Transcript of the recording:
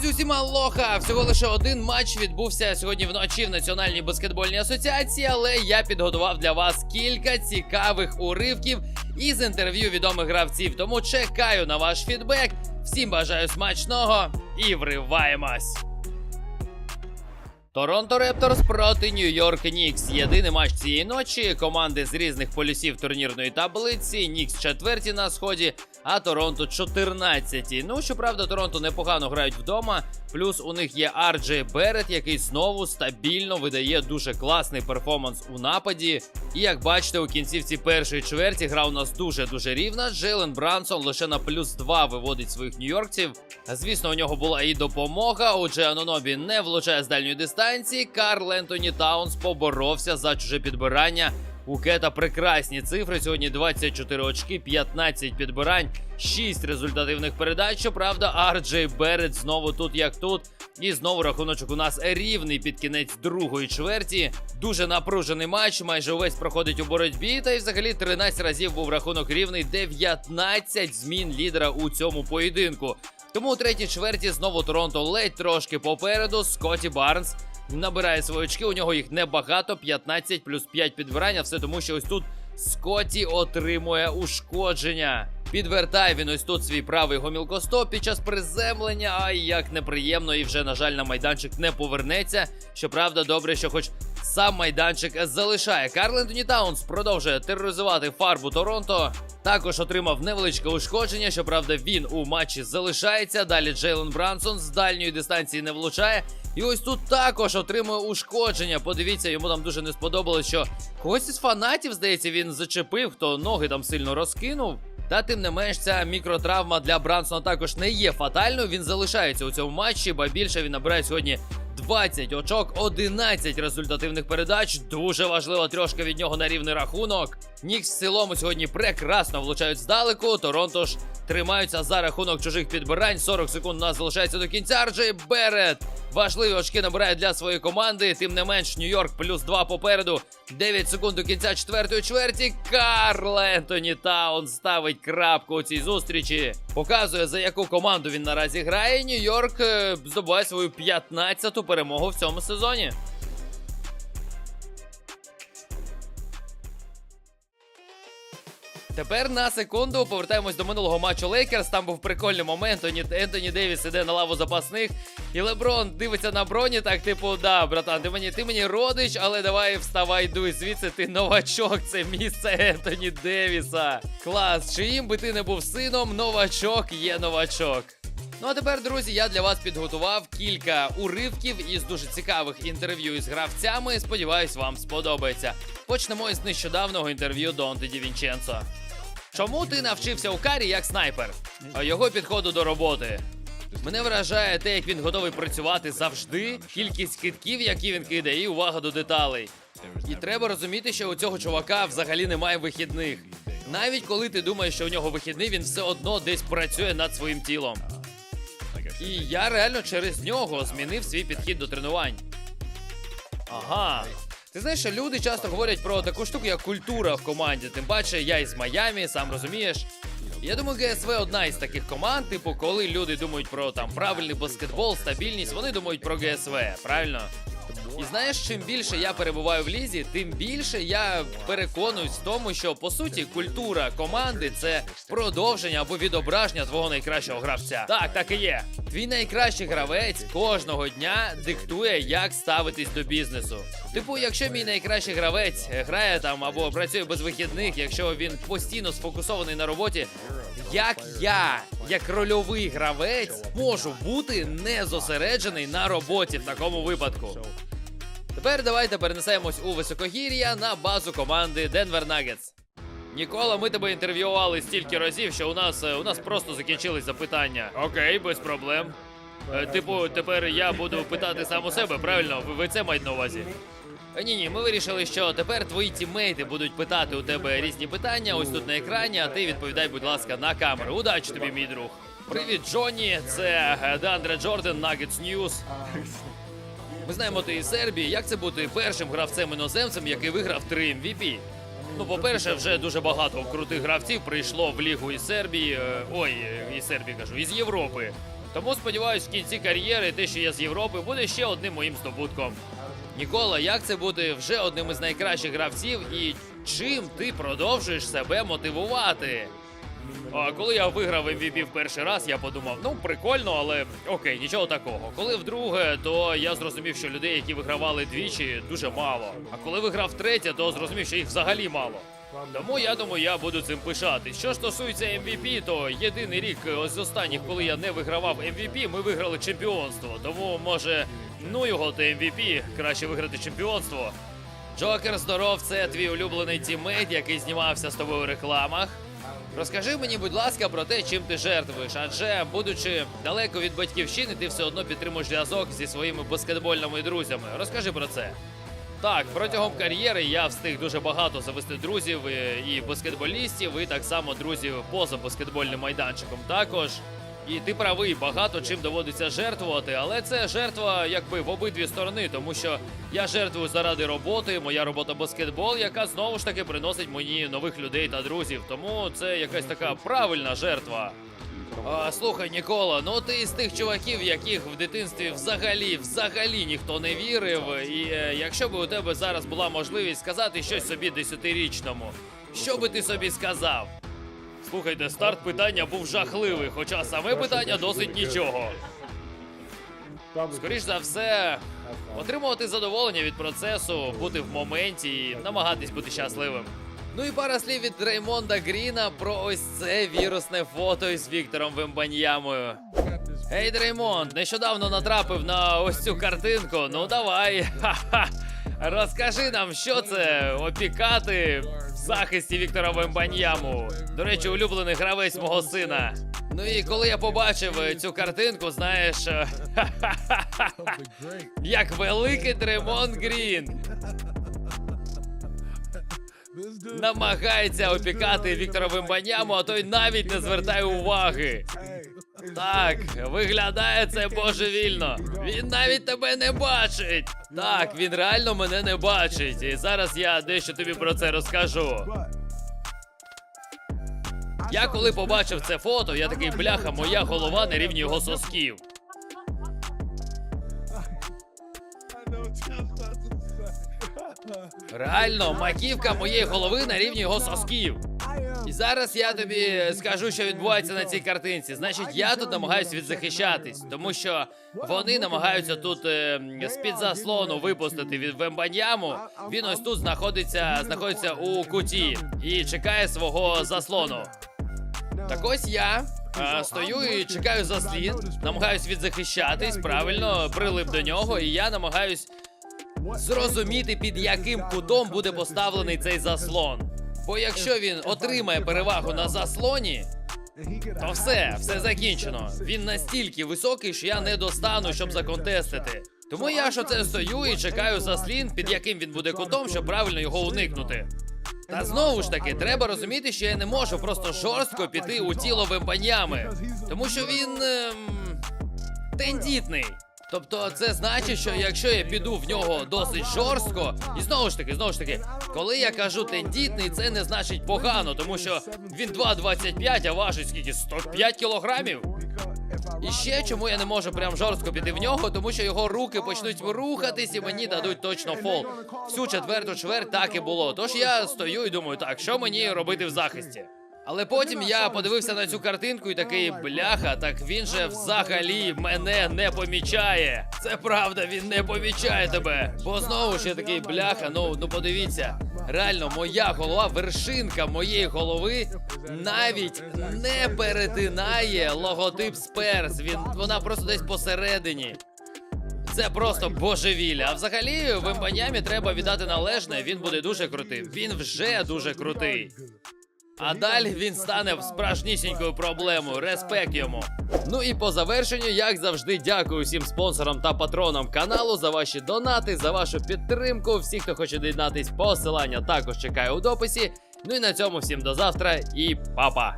Друзі, усім алоха! Всього лише один матч відбувся сьогодні вночі в Національній баскетбольній асоціації, але я підготував для вас кілька цікавих уривків із інтерв'ю відомих гравців. Тому чекаю на ваш фідбек. Всім бажаю смачного і вриваємось! Торонто Репторс проти Нью-Йорк Нікс. Єдиний матч цієї ночі. Команди з різних полюсів турнірної таблиці. Нікс четверті на сході, а Торонто 14. Ну, щоправда, Торонто непогано грають вдома. Плюс у них є Арджей Берет, який знову стабільно видає дуже класний перформанс у нападі. І як бачите, у кінцівці першої чверті гра у нас дуже-дуже рівна. Джейлен Брансон лише на плюс 2 виводить своїх нью-йоркців. Звісно, у нього була і допомога. Отже, Анонобі не влучає з дальньої дистанції. Карл Ентоні Таунс поборовся за чуже підбирання. У Кета прекрасні цифри. Сьогодні 24 очки, 15 підбирань, 6 результативних передач. Щоправда, Арджей Берет знову тут як тут. І знову рахуночок у нас рівний під кінець другої чверті. Дуже напружений матч. Майже увесь проходить у боротьбі. Та й взагалі 13 разів був рахунок рівний, 19 змін лідера у цьому поєдинку. Тому у третій чверті знову Торонто ледь трошки попереду. Скотті Барнс набирає свої очки. У нього їх небагато. 15 плюс 5 підбирання. Все тому, що ось тут Скотті отримує ушкодження. Підвертає він ось тут свій правий гомілкостоп під час приземлення. Ай, як неприємно, і вже, на жаль, на майданчик не повернеться. Щоправда, добре, що хоч сам майданчик залишає. Карл Ентоні Таунс продовжує тероризувати фарбу Торонто. Також отримав невеличке ушкодження. Щоправда, він у матчі залишається. Далі Джейлен Брансон з дальньої дистанції не влучає. І ось тут також отримує ушкодження. Подивіться, йому там дуже не сподобалось, що когось із фанатів, здається, він зачепив, хто ноги там сильно розкинув. Та тим не менш, ця мікротравма для Брансона також не є фатальною. Він залишається у цьому матчі, ба більше він набирає сьогодні 20 очок, 11 результативних передач. Дуже важливо трошки від нього на рівний рахунок. Нікс в цілому сьогодні прекрасно влучають здалеку. Торонто ж тримаються за рахунок чужих підбирань. 40 секунд у нас залишається до кінця. Арджей Берет. Важливі очки набирає для своєї команди. Тим не менш, Нью-Йорк плюс 2 попереду. 9 секунд до кінця четвертої чверті. Карл Ентоні Таун ставить крапку у цій зустрічі. Показує, за яку команду він наразі грає. Нью-Йорк е, здобуває свою 15-ту перемогу в цьому сезоні. Тепер на секунду повертаємось до минулого матчу Лейкерс. Там був прикольний момент. Ентоні, Девіс іде на лаву запасних. І Леброн дивиться на броні, так типу, да, братан, ти мені, ти мені родич, але давай вставай, дуй звідси, ти новачок. Це місце Ентоні Девіса. Клас, чиїм би ти не був сином, новачок є новачок. Ну а тепер, друзі, я для вас підготував кілька уривків із дуже цікавих інтерв'ю із гравцями. Сподіваюсь, вам сподобається. Почнемо із нещодавнього інтерв'ю Донте Ді Вінченцо. Чому ти навчився у карі як снайпер? А його підходу до роботи. Мене вражає те, як він готовий працювати завжди, кількість китків, які він кидає, і увага до деталей. І треба розуміти, що у цього чувака взагалі немає вихідних. Навіть коли ти думаєш, що у нього вихідний, він все одно десь працює над своїм тілом. І я реально через нього змінив свій підхід до тренувань. Ага. Ти знаєш, люди часто говорять про таку штуку, як культура в команді. Тим паче, я із Майами, сам розумієш. Я думаю, ГСВ одна із таких команд, типу, коли люди думають про там правильний баскетбол, стабільність, вони думають про ГСВ, правильно? І знаєш, чим більше я перебуваю в лізі, тим більше я переконуюсь в тому, що по суті культура команди це продовження або відображення твого найкращого гравця. Так, так і є. Твій найкращий гравець кожного дня диктує, як ставитись до бізнесу. Типу, якщо мій найкращий гравець грає там або працює без вихідних, якщо він постійно сфокусований на роботі, як я, як рольовий гравець, можу бути не зосереджений на роботі в такому випадку. Тепер давайте перенесемось у високогір'я на базу команди Denver Nuggets. Нікола, ми тебе інтерв'ювали стільки разів, що у нас е, у нас просто закінчились запитання. Окей, без проблем. Е, Типу, тепер я буду питати сам у себе, правильно? Ви, ви це маєте на увазі? Ні, ні, ми вирішили, що тепер твої тіммейти будуть питати у тебе різні питання, ось тут на екрані, а ти відповідай, будь ласка, на камеру. Удачі тобі, мій друг. Привіт, Джонні. Це е, Деандре Джордан, Nuggets News. Ми знаємо, ти із Сербії. Як це бути першим гравцем-іноземцем, який виграв 3 MVP? Ну, по-перше, вже дуже багато крутих гравців прийшло в лігу із Сербії. е, Ой, е, із Сербії кажу, із Європи. Тому сподіваюсь, в кінці кар'єри те, що я з Європи, буде ще одним моїм здобутком. Нікола, як це бути вже одним із найкращих гравців і чим ти продовжуєш себе мотивувати? Коли я виграв MVP в перший раз, я подумав, ну прикольно, але окей, нічого такого. Коли вдруге, то я зрозумів, що людей, які вигравали двічі, дуже мало. А коли виграв втретє, то зрозумів, що їх взагалі мало. Тому я думаю, я буду цим пишатись. Що ж стосується MVP, то єдиний рік з останніх, коли я не вигравав MVP, ми виграли чемпіонство. Тому може, ну його те MVP, краще виграти чемпіонство. Джокер, здоров, це твій улюблений тіммейт, який знімався з тобою у рекламах. Розкажи мені, будь ласка, про те, чим ти жертвуєш, адже будучи далеко від батьківщини, ти все одно підтримуєш зв'язок зі своїми баскетбольними друзями. Розкажи про це. Так, протягом кар'єри я встиг дуже багато завести друзів е, і баскетболістів, і так само друзів поза баскетбольним майданчиком. Також. І ти правий, багато чим доводиться жертвувати, але це жертва якби в обидві сторони, тому що я жертвую заради роботи, моя робота баскетбол, яка знову ж таки приносить мені нових людей та друзів. Тому це якась така правильна жертва. А, слухай, Нікола, ну ти з тих чуваків, яких в дитинстві взагалі, взагалі ніхто не вірив. І е, якщо б у тебе зараз була можливість сказати щось собі десятирічному, що би ти собі сказав? Слухайте, старт питання був жахливий, хоча саме питання досить нічого. Скоріш за все, отримувати задоволення від процесу, бути в моменті і намагатись бути щасливим. Ну і пара слів від Реймонда Гріна про ось це вірусне фото із Віктором Вембаньямою. Ей, Дреймонд, нещодавно натрапив на ось цю картинку. Ну давай. Ха-ха. Розкажи нам, що це опікати захисті Віктора Вембаньяму. До речі, улюблений гравець мого сина. Ну і коли я побачив е, цю картинку, знаєш, е, як великий Дремон Грін намагається опікати Віктора Вембаньяму, а той навіть не звертає уваги. Так, виглядає це божевільно. Він навіть тебе не бачить. Так, він реально мене не бачить. І зараз я дещо тобі про це розкажу. Я коли побачив це фото, я такий бляха, моя голова на рівні його сосків. Реально, маківка моєї голови на рівні його сосків. І зараз я тобі скажу, що відбувається на цій картинці. Значить, я тут намагаюся відзахищатись, тому що вони намагаються тут е, з-під заслону випустити від Вембаньяму. Він ось тут знаходиться, знаходиться у куті і чекає свого заслону. Так ось я. е, стою і чекаю заслін, намагаюсь відзахищатись, правильно прилип до нього, і я намагаюсь зрозуміти, під яким кутом буде поставлений цей заслон. Бо якщо він отримає перевагу на заслоні, то все, все закінчено. Він настільки високий, що я не достану, щоб законтестити. Тому я ж оце стою і чекаю заслін, під яким він буде кутом, щоб правильно його уникнути. Та знову ж таки, треба розуміти, що я не можу просто жорстко піти у тіло вимпаннями, тому що він ем, тендітний. Тобто, це значить, що якщо я піду в нього досить жорстко, і знову ж таки, знову ж таки, коли я кажу тендітний, це не значить погано, тому що він 2,25, а важить скільки 105 кілограмів. І ще чому я не можу прям жорстко піти в нього, тому що його руки почнуть рухатись і мені дадуть точно фол. Всю четверту чверть так і було. Тож я стою і думаю, так, що мені робити в захисті? Але потім я подивився на цю картинку і такий бляха, так він же взагалі мене не помічає. Це правда, він не помічає тебе. Бо знову ж я такий бляха, ну ну подивіться. Реально, моя голова, вершинка моєї голови навіть не перетинає логотип Сперс. Він вона просто десь посередині. Це просто божевілля. А взагалі в Ембанямі треба віддати належне. Він буде дуже крутий. Він вже дуже крутий. А далі він стане справжнісінькою проблемою. Респект йому. Ну і по завершенню, як завжди, дякую всім спонсорам та патронам каналу за ваші донати, за вашу підтримку. Всі, хто хоче доєднатись, посилання також чекаю у дописі. Ну і на цьому всім до завтра і па-па!